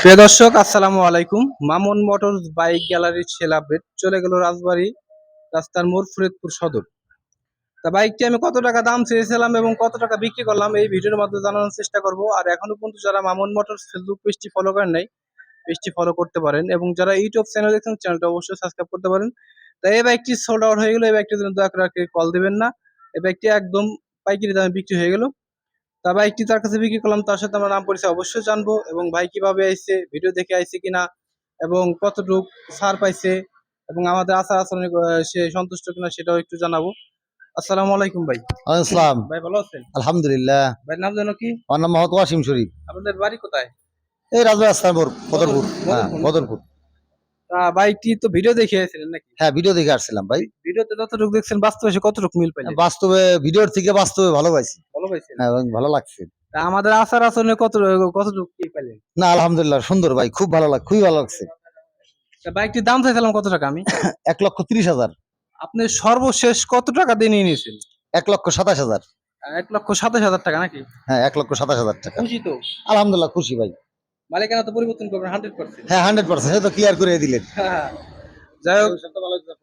প্রিয় দর্শক, আসসালামু আলাইকুম। মামুন মোটরস বাইক গ্যালারির ছেলা বেড চলে গেল রাজবাড়ী, রাস্তার মোড় ফরিদপুর সদর। তা বাইকটি আমি কত টাকা দাম চেয়েছিলাম এবং কত টাকা বিক্রি করলাম এই ভিডিওর মাধ্যমে জানানোর চেষ্টা করব। আর এখনও পর্যন্ত যারা মামুন মোটরস ফেসবুক পেজটি ফলো করেন নাই, পেজটি ফলো করতে পারেন এবং যারা ইউটিউব চ্যানেল দেখছেন চ্যানেলটা অবশ্যই সাবস্ক্রাইব করতে পারেন। তা এই বাইকটি সোল্ড আউট হয়ে গেল। এই বাইকটির জন্য দয়া করে কল দিবেন না। এই বাইকটি একদম পাইকারি দামে বিক্রি হয়ে গেল। তা বাইকটি তার কাছে বিক্রি করলাম তার সাথে আমরা নাম পরিচয় অবশ্যই জানব এবং ভাই কীভাবে আইছে ভিডিও দেখে আইছে কিনা এবং কতটুক ছাড় পাইছে এবং আমাদের আচার আচরণে সে সন্তুষ্ট কিনা সেটাও একটু জানাব। আসসালামু আলাইকুম ভাই। আসসালাম। ভাই ভালো আছেন? আলহামদুলিল্লাহ। ভাই নাম জানো কি? আমার নাম মোহাম্মদ ওয়াসিম শরীফ। আপনাদের বাড়ি কোথায়? এই রাজবাড়ি বদরপুর। হ্যাঁ বদরপুর। বাইকটি তো ভিডিও দেখে আইছিলেন নাকি? হ্যাঁ ভিডিও দেখে আসছিলাম ভাই। ভিডিওতে যতটুকু দেখছেন বাস্তবে কতটুকু মিল পাইলেন? বাস্তবে ভিডিওর থেকে বাস্তবে ভালো পাইছি। পাইছেন? হ্যাঁ এবং ভালো লাগছে। আমাদের আচার আচরণে কত কতটুকু কি পাইলেন? না আলহামদুলিল্লাহ সুন্দর ভাই খুব ভালো লাগ খুবই ভালো লাগছে। বাইকটির দাম চাইছিলাম কত টাকা আমি? এক লক্ষ তিরিশ হাজার। আপনি সর্বশেষ কত টাকা দিয়ে নিয়ে নিয়েছেন? এক লক্ষ সাতাশ হাজার। এক লক্ষ সাতাশ হাজার টাকা নাকি? হ্যাঁ এক লক্ষ সাতাশ হাজার টাকা। খুশি তো? আলহামদুলিল্লাহ খুশি ভাই। মালিকানা তো পরিবর্তন করবেন হান্ড্রেড পার্সেন্ট। হ্যাঁ হান্ড্রেড পার্সেন্ট সে তো ক্লিয়ার করে দিলেন? যাই হোক।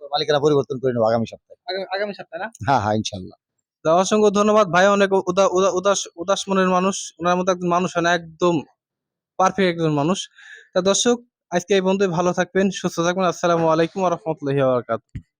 মালিকানা পরিবর্তন করে নেব আগামী সপ্তাহে। আগামী- সপ্তাহে না? হ্যাঁ হ্যাঁ ইনশাল্লাহ। অসংখ্য ধন্যবাদ। ভাই অনেক উদা- উদা- উদাস উদাস মনের মানুষ। ওনার মতো একজন মানুষ না, একদম পারফেক্ট একজন মানুষ। তা দর্শক, আজকে এই বন্ধু ভালো থাকবেন, সুস্থ থাকবেন। আসসালামু আলাইকুম রহমতুল্লাহি